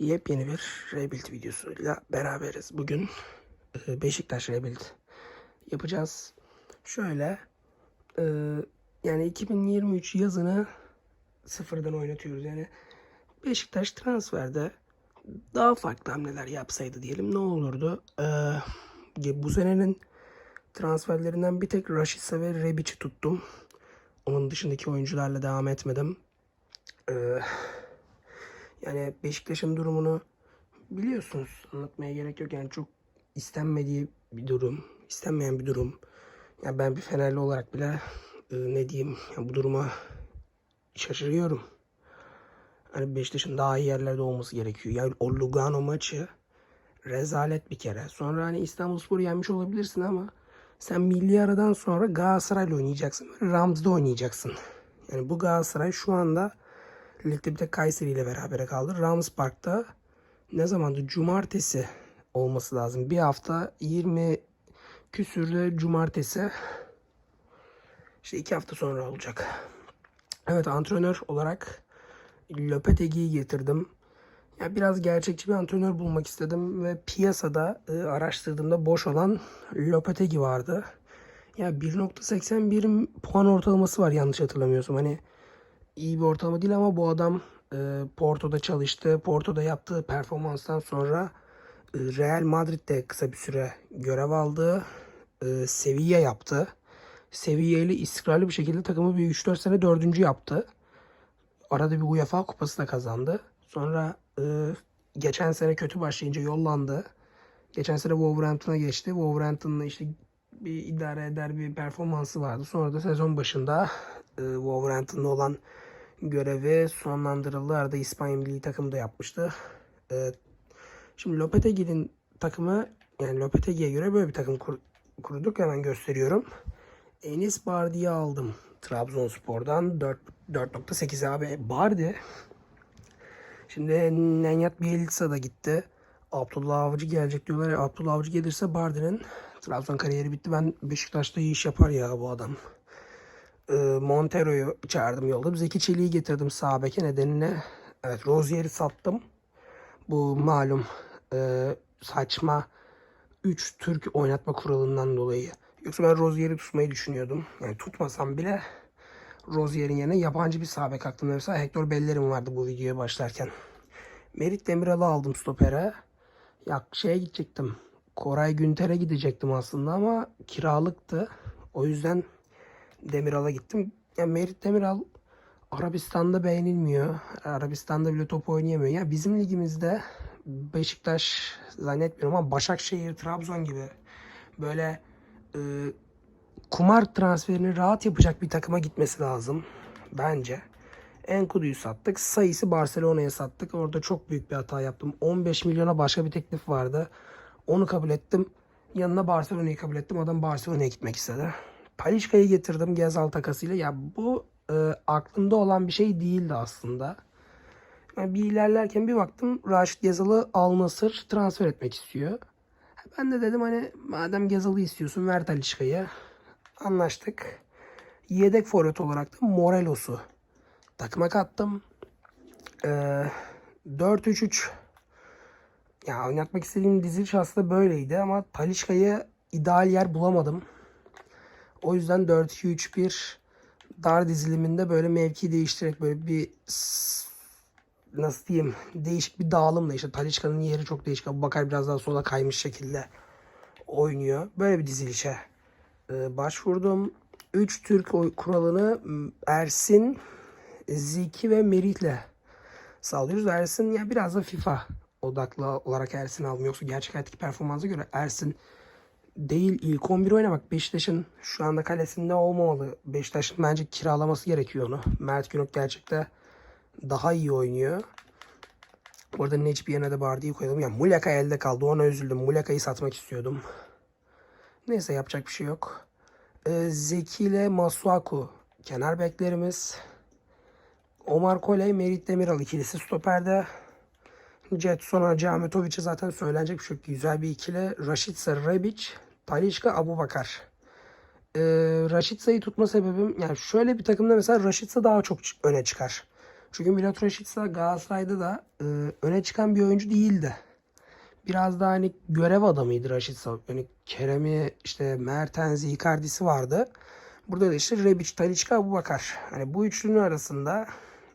Yepyeni bir Rebuild videosuyla beraberiz. Bugün e, Beşiktaş Rebuild yapacağız. Şöyle e, yani 2023 yazını sıfırdan oynatıyoruz. Yani Beşiktaş transferde daha farklı hamleler yapsaydı diyelim ne olurdu? E, bu senenin transferlerinden bir tek Rashica ve Rebic'i tuttum. Onun dışındaki oyuncularla devam etmedim. Eee yani Beşiktaş'ın durumunu biliyorsunuz. Anlatmaya gerek yok. Yani çok istenmediği bir durum. istenmeyen bir durum. Yani ben bir Fenerli olarak bile e, ne diyeyim yani bu duruma şaşırıyorum. Hani Beşiktaş'ın daha iyi yerlerde olması gerekiyor. Yani o Lugano maçı rezalet bir kere. Sonra hani İstanbulspor'u yenmiş olabilirsin ama sen milli aradan sonra Galatasaray'la oynayacaksın. Rams'da oynayacaksın. Yani bu Galatasaray şu anda Ligde bir de Kayseri ile berabere kaldı. Rams Park'ta ne zamandı? Cumartesi olması lazım. Bir hafta 20 küsürde cumartesi işte iki hafta sonra olacak. Evet antrenör olarak Lopetegui'yi getirdim. Ya biraz gerçekçi bir antrenör bulmak istedim ve piyasada e, araştırdığımda boş olan Lopetegui vardı. Ya 1.81 puan ortalaması var yanlış hatırlamıyorsam. Hani iyi bir ortalama değil ama bu adam e, Porto'da çalıştı. Porto'da yaptığı performanstan sonra e, Real Madrid'de kısa bir süre görev aldı. E, Sevilla yaptı. Sevilla ile istikrarlı bir şekilde takımı bir 3-4 sene dördüncü yaptı. Arada bir UEFA kupası da kazandı. Sonra e, geçen sene kötü başlayınca yollandı. Geçen sene Wolverhampton'a geçti. Wolverhampton'la işte bir idare eder bir performansı vardı. Sonra da sezon başında e, Wolverhampton'da olan görevi sonlandırıldı. Arada İspanya milli takımı da yapmıştı. E, şimdi Lopetegui'nin takımı yani Lopetegui'ye göre böyle bir takım kur, kurduk. Hemen gösteriyorum. Enis Bardi'yi aldım. Trabzonspor'dan 4 4.8 abi Bardi. Şimdi Nenyat Bielitsa da gitti. Abdullah Avcı gelecek diyorlar ya. Abdullah Avcı gelirse Bardi'nin Trabzon kariyeri bitti. Ben Beşiktaş'ta iyi iş yapar ya bu adam. Ee, Montero'yu çağırdım yolladım. Zeki Çelik'i getirdim sağ beke nedeniyle. Evet Rozier'i sattım. Bu malum e, saçma 3 Türk oynatma kuralından dolayı. Yoksa ben Rozier'i tutmayı düşünüyordum. Yani tutmasam bile Rozier'in yerine yabancı bir sağ bek. Mesela Hector Bellerin vardı bu videoya başlarken. Merit Demiral'ı aldım stopere. Ya şeye gidecektim. Koray Günter'e gidecektim aslında ama kiralıktı. O yüzden Demiral'a gittim. Ya Merit Demiral Arabistan'da beğenilmiyor. Arabistan'da bile top oynayamıyor. Ya bizim ligimizde Beşiktaş zannetmiyorum ama Başakşehir, Trabzon gibi böyle e, kumar transferini rahat yapacak bir takıma gitmesi lazım bence. Enkudu'yu sattık. Sayısı Barcelona'ya sattık. Orada çok büyük bir hata yaptım. 15 milyona başka bir teklif vardı. Onu kabul ettim. Yanına Barcelona'yı kabul ettim. Adam Barcelona'ya gitmek istedi. Palişka'yı getirdim Gezal takasıyla. Ya bu e, aklımda olan bir şey değildi aslında. Yani bir ilerlerken bir baktım Raşit Gezal'ı Al Nassr transfer etmek istiyor. Ben de dedim hani madem Gezal'ı istiyorsun ver Talişka'yı. Anlaştık. Yedek forvet olarak da Morelos'u takıma kattım. Ee, 4-3-3 ya oynatmak istediğim diziliş aslında böyleydi ama Talişka'yı ideal yer bulamadım. O yüzden 4-2-3-1 dar diziliminde böyle mevki değiştirerek böyle bir nasıl diyeyim değişik bir dağılımla işte Talişka'nın yeri çok değişik. Bakar biraz daha sola kaymış şekilde oynuyor. Böyle bir dizilişe e, başvurdum. 3 Türk kuralını Ersin, Ziki ve Merit'le sağlıyoruz. Ersin ya biraz da FIFA odaklı olarak Ersin aldım. Yoksa gerçek hayattaki performansa göre Ersin değil ilk 11 oynamak. Beşiktaş'ın şu anda kalesinde olmamalı. Beşiktaş'ın bence kiralaması gerekiyor onu. Mert Günok gerçekte daha iyi oynuyor. Orada Necip yerine de Bardi'yi koyalım. Yani Muleka elde kaldı. Ona üzüldüm. Muleka'yı satmak istiyordum. Neyse yapacak bir şey yok. Ee, Zeki ile Masuaku kenar beklerimiz. Omar Koley, Merit Demiral ikilisi stoperde. Jetson Hacı zaten söylenecek bir şey yok. Güzel bir ikili. Raşitsa Rebic, Talişka Abubakar. Ee, Raşitsa'yı tutma sebebim yani şöyle bir takımda mesela Raşitsa daha çok öne çıkar. Çünkü Milot Rashica Galatasaray'da da e, öne çıkan bir oyuncu değildi. Biraz da hani görev adamıydı Rashica. Yani Kerem'i işte Mertens'i, Icardi'si vardı. Burada da işte Rebic, Talisca, Abubakar. Hani bu üçlünün arasında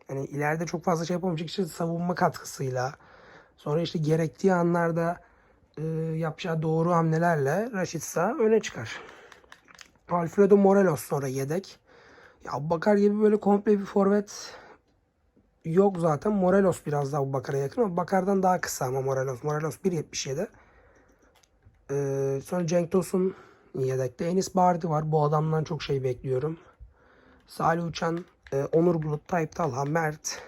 hani ileride çok fazla şey yapamayacak işte savunma katkısıyla sonra işte gerektiği anlarda e, yapacağı doğru hamlelerle Rashica öne çıkar. Alfredo Morelos sonra yedek. Ya Abubakar gibi böyle komple bir forvet yok zaten. Morelos biraz daha Abubakar'a yakın ama Bakar'dan daha kısa ama Morelos. Morelos 1.77. Ee, sonra Cenk Tosun yedekte. Enis Bardi var. Bu adamdan çok şey bekliyorum. Salih Uçan, e, Onur Bulut, Tayyip Talha, Mert.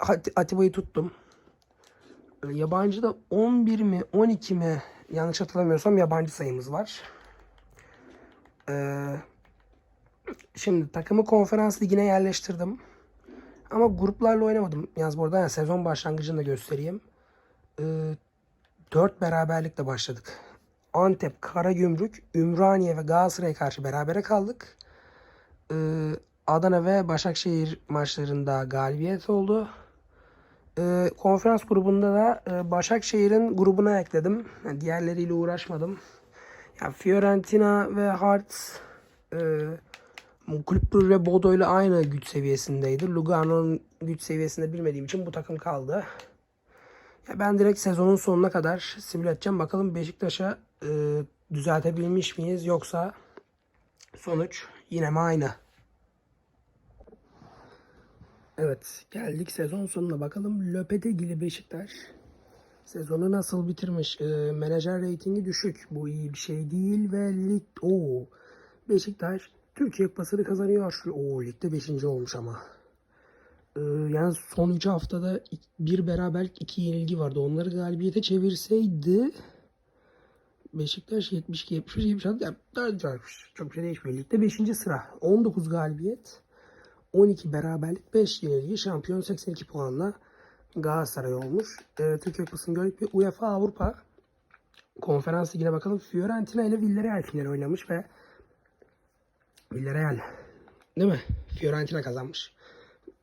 At- Atiba'yı tuttum. E, yabancı da 11 mi 12 mi yanlış hatırlamıyorsam yabancı sayımız var. Ee, şimdi takımı konferans ligine yerleştirdim. Ama gruplarla oynamadım. Yalnız burada yani sezon başlangıcını da göstereyim. Ee, 4 beraberlikle başladık. Antep, Karagümrük, Ümraniye ve Galatasaray'a karşı berabere kaldık. Ee, Adana ve Başakşehir maçlarında galibiyet oldu. Ee, konferans grubunda da e, Başakşehir'in grubuna ekledim. Yani diğerleriyle uğraşmadım. Yani Fiorentina ve Hearts e, Kulüp ve Bodo ile aynı güç seviyesindeydi. Lugano'nun güç seviyesinde bilmediğim için bu takım kaldı. Ya ben direkt sezonun sonuna kadar simüle edeceğim. Bakalım Beşiktaş'a e, düzeltebilmiş miyiz yoksa sonuç yine mi aynı? Evet geldik sezon sonuna bakalım Lopetegili Beşiktaş sezonu nasıl bitirmiş? E, menajer reytingi düşük. Bu iyi bir şey değil ve lig o Beşiktaş Türkiye Kupası'nı kazanıyor. O ligde 5. olmuş ama. Ee, yani son 3 haftada bir beraberlik iki yenilgi vardı. Onları galibiyete çevirseydi Beşiktaş 72 75 76 ya, daha. Çok bir şey değişmiyor. Ligde 5. sıra. 19 galibiyet. 12 beraberlik 5 yenilgi. Şampiyon 82 puanla Galatasaray olmuş. Ee, Türkiye Kupası'nı gördük. Bir UEFA Avrupa Konferans Ligi'ne bakalım. Fiorentina ile Villarreal finali oynamış ve Villarreal. Değil mi? Fiorentina kazanmış.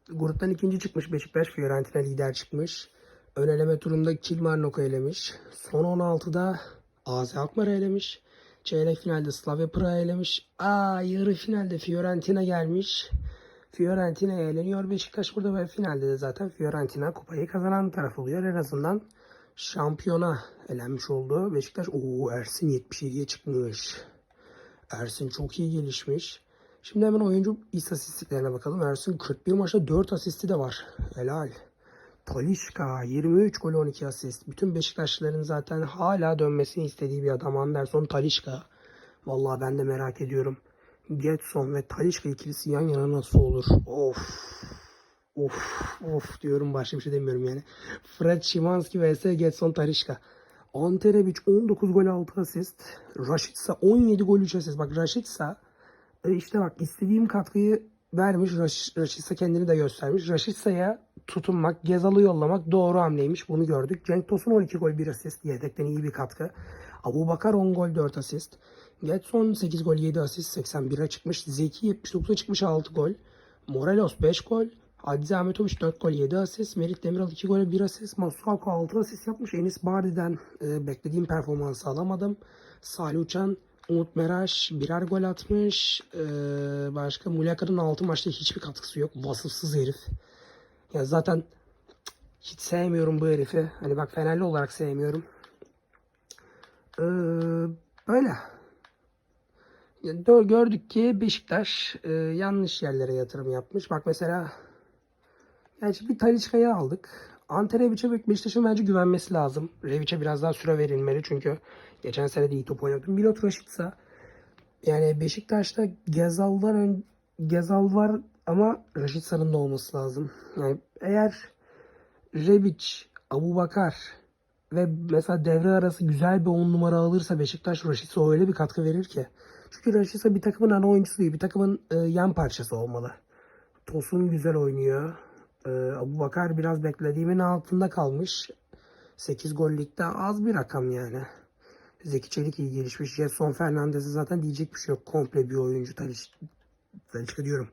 Gruptan ikinci çıkmış Beşiktaş. Fiorentina lider çıkmış. Ön eleme turunda Kilmarnock'u elemiş. Son 16'da AZ Alkmaar'ı elemiş. Çeyrek finalde Slavia Prag'ı elemiş. Aa yarı finalde Fiorentina gelmiş. Fiorentina eğleniyor Beşiktaş burada ve finalde de zaten Fiorentina kupayı kazanan taraf oluyor. En azından şampiyona elenmiş oldu. Beşiktaş o Ersin 77'ye çıkmış. Ersin çok iyi gelişmiş. Şimdi hemen oyuncu istatistiklerine bakalım. Ersin 41 maçta 4 asisti de var. Helal. Talişka 23 gol 12 asist. Bütün Beşiktaşlıların zaten hala dönmesini istediği bir adam Anderson Talişka. Vallahi ben de merak ediyorum. Getson ve Talişka ikilisi yan yana nasıl olur? Of. Of of diyorum başka bir şey demiyorum yani. Fred Szymanski vs Getson Talişka. Ante Rebic 19 gol 6 asist. Rashica 17 gol 3 asist. Bak Rashica e işte bak istediğim katkıyı vermiş. Raş- kendini de göstermiş. Rashica'ya tutunmak, Gezal'ı yollamak doğru hamleymiş. Bunu gördük. Cenk Tosun 12 gol 1 asist. Yedekten iyi bir katkı. Abu Bakar 10 gol 4 asist. Getson 8 gol 7 asist 81'e çıkmış. Zeki 79'a çıkmış 6 gol. Morelos 5 gol. Adiz Ahmetoviç 4 gol 7 asist. Merit Demiral 2 gol 1 asist. Masuaku 6 asist yapmış. Enis Bardi'den e, beklediğim performansı alamadım. Salih Uçan, Umut Meraş birer gol atmış. E, başka Muleka'nın 6 maçta hiçbir katkısı yok. Vasıfsız herif. Ya zaten hiç sevmiyorum bu herifi. Hani bak Fenerli olarak sevmiyorum. Ee, böyle. Gördük ki Beşiktaş e, yanlış yerlere yatırım yapmış. Bak mesela Gerçi bir Talisca'yı aldık. Ante Revic'e Be- Beşiktaş'ın bence güvenmesi lazım. Revic'e biraz daha süre verilmeli çünkü geçen sene de iyi top oynadı. Milot Rashica yani Beşiktaş'ta Gezal'dan ön, Gezal var ama Rashica'nın da olması lazım. Yani eğer Rebic, Abubakar ve mesela devre arası güzel bir 10 numara alırsa Beşiktaş Rashica öyle bir katkı verir ki. Çünkü Rashica bir takımın ana oyuncusu değil, bir takımın e, yan parçası olmalı. Tosun güzel oynuyor. Ee, Abu Bakar biraz beklediğimin altında kalmış. 8 gollikte az bir rakam yani. Zeki Çelik iyi gelişmiş. Jetson Fernandez'e zaten diyecek bir şey yok. Komple bir oyuncu. Talişka diyorum.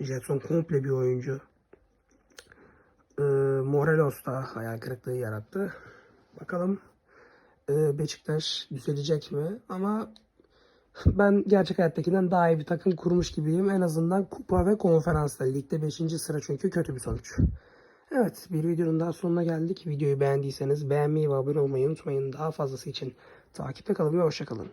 Jetson komple bir oyuncu. e, Morelos da hayal kırıklığı yarattı. Bakalım e, Beşiktaş düzelecek mi? Ama ben gerçek hayattakinden daha iyi bir takım kurmuş gibiyim. En azından kupa ve konferansta. Ligde 5. sıra çünkü kötü bir sonuç. Evet bir videonun daha sonuna geldik. Videoyu beğendiyseniz beğenmeyi ve abone olmayı unutmayın. Daha fazlası için takipte kalın ve hoşçakalın.